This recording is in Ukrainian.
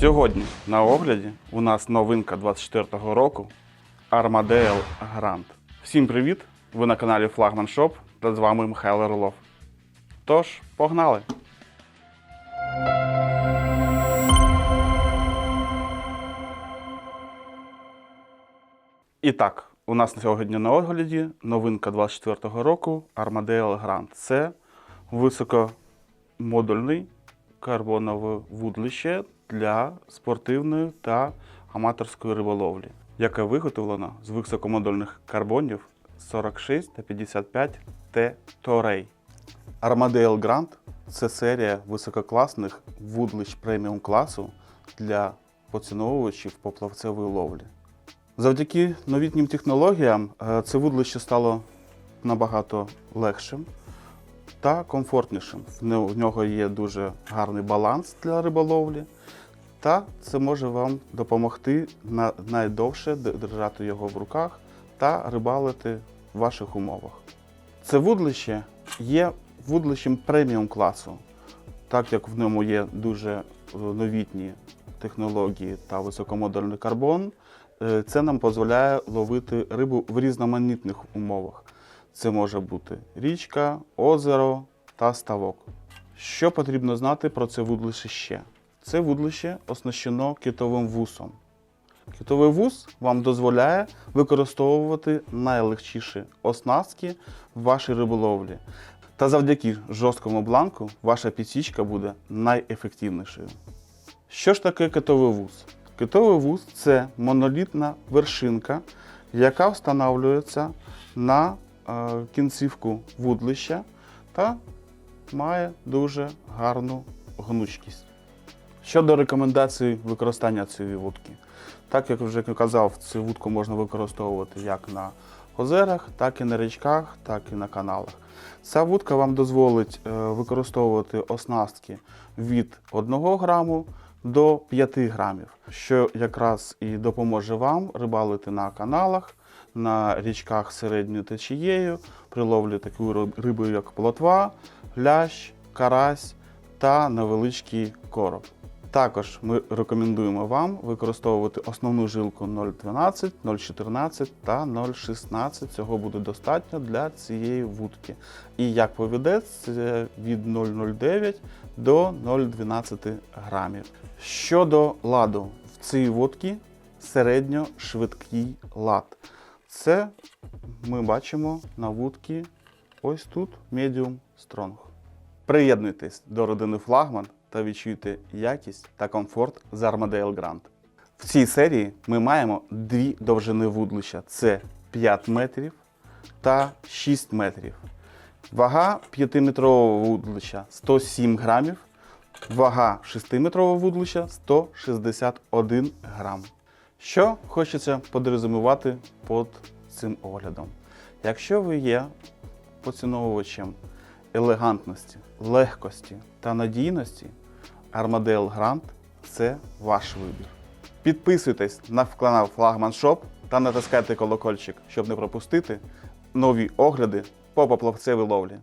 Сьогодні на огляді у нас новинка 24-го року Armadale Grand. Всім привіт! Ви на каналі Флагман Shop та з вами Михайло Орлов. Тож, погнали! І так, у нас на сьогодні на огляді новинка 24-го року Armadale Grand. Це високомодульний карбонове вудлище для спортивної та аматорської риболовлі, яке виготовлено з високомодульних карбонів 46 та 55 Т Торей. Armadale Grand це серія висококласних вудлищ преміум класу для поціновувачів поплавцевої ловлі. Завдяки новітнім технологіям е, це вудлище стало набагато легшим та комфортнішим. В нього є дуже гарний баланс для риболовлі, та це може вам допомогти на найдовше держати його в руках та рибалити в ваших умовах. Це вудлище є вудлищем преміум класу, так як в ньому є дуже е, новітні технології та високомодульний карбон. е, Це нам дозволяє ловити рибу в різноманітних умовах. Це може бути річка, озеро та ставок. Що потрібно знати про це вудлище ще? Це вудлище оснащено китовим вусом. Китовий вус вам дозволяє використовувати найлегшіші оснастки в вашій риболовлі. Та завдяки жорсткому бланку ваша підсічка буде найефективнішою. Що ж таке китовий вуз? Китовий вуз це монолітна вершинка, яка встановлюється на кінцівку вудлища та має дуже гарну гнучкість. Щодо рекомендацій використання цієї вудки, так як вже казав, цю вудку можна використовувати як на озерах, так і на річках, так і на каналах. Ця вудка вам дозволить е, використовувати оснастки від 1 граму до 5 грамів, що якраз і допоможе вам рибалити на каналах, на річках середньою течією, при ловлі такої риб- риби, як плотва, лящ, карась та невеличкий короб. Також ми рекомендуємо вам використовувати основну жилку 0,12, 0,14 та 0,16. Цього буде достатньо для цієї вудки. І як повідець, від 0,09 до 0,12 грамів. Щодо ладу, в цій вудці середньошвидкий лад. Це ми бачимо на вудці ось тут Medium Strong. Приєднуйтесь до родини Флагман та відчуйте якість та комфорт з Armadale Grand. В цій серії ми маємо дві довжини вудлища: це 5 метрів та 6 метрів. Вага 5-метрового вудлища 107 грамів, вага 6-метрового вудлища 161 грам. Що хочеться подрозумувати під цим оглядом? Якщо ви є поціновувачем елегантності, легкості та надійності, Armadale Grand це ваш вибір. Підписуйтесь на канал Флагман Shop та натискайте колокольчик, щоб не пропустити нові огляди по поплавцевій ловлі.